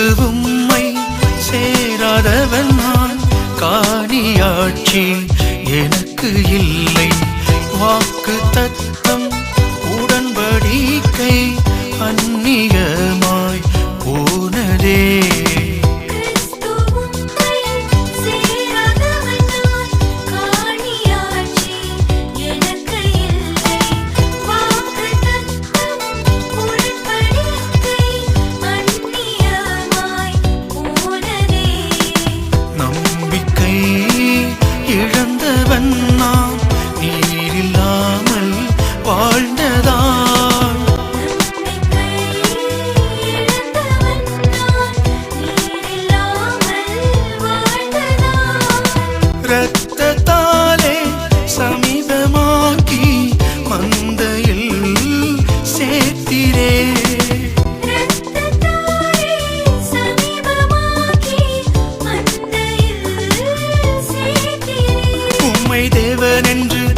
அன்பு உம்மை சேராதவன் நான். காணியாட்சி எனக்கு இல்லை. வாக்கு தத்தம் உடன்படிக்கை அந்நியர். உம்மை தேவன் என்று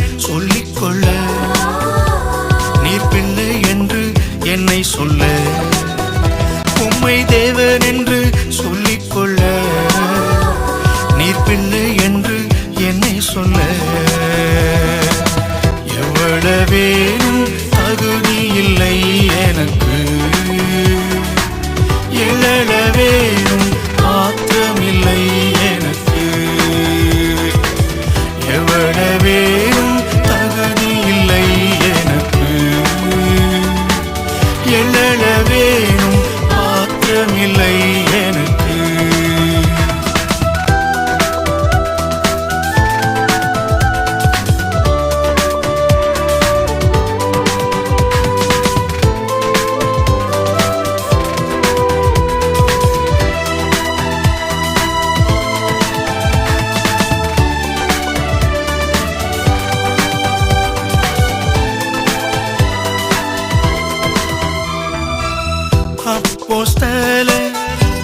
அப்போஸ்தல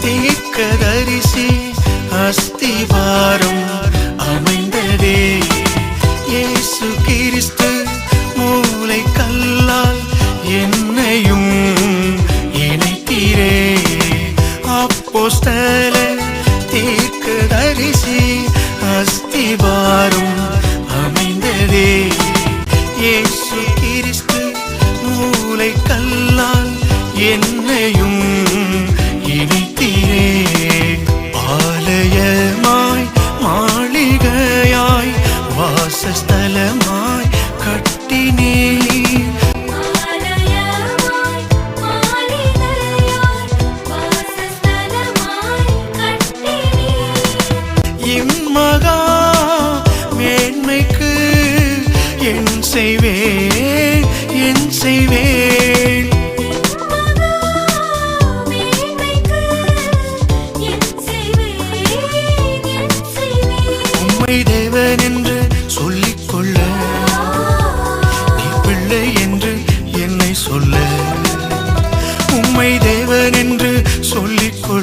தீர்க்கதரிசி அஸ்திவாரம் அமைந்ததே. இயேசு கிறிஸ்து மூளை கல்லால் என்னையும் இணைத்தீரே. அப்போஸ்தல தீர்க்கதரிசி அஸ்திவாரம் அமைந்ததே. இயேசு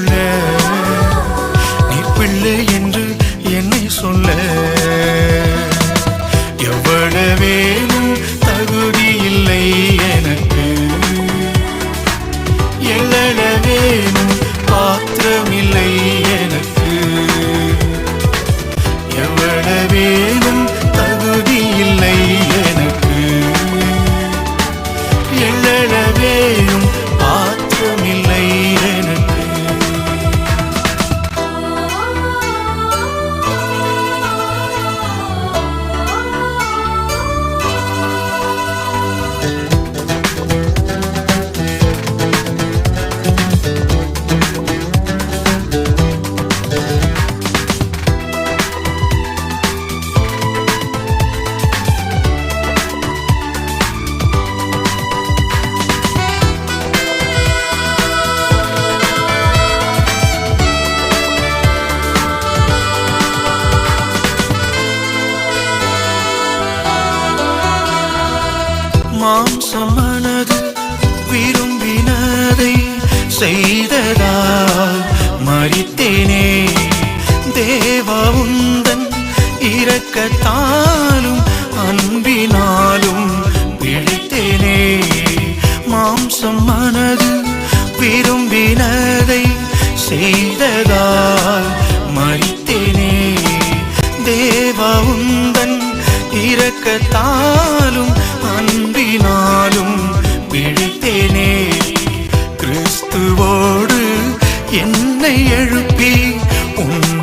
சொல்ல. நீ பிள்ளை என்று என்னை சொல்ல. எவ்வளவேனும் தகுதி இல்லை எனக்கு. எவ்வளவேனும் பாத்திரமில்லை எனக்கு. எவ்வளவே மாம்சமானது விரும்பினதை செய்ததால் மறித்தேனே. தேவா உந்தன் இறக்கத்தாலும் அன்பினாலும் பிழைத்தேனே மாம்சமானது விரும்பினதை செய்ததால் என்னை எழுப்பி உன்னதத்தில்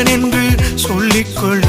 நின்று சொல்லிக்கொள்ள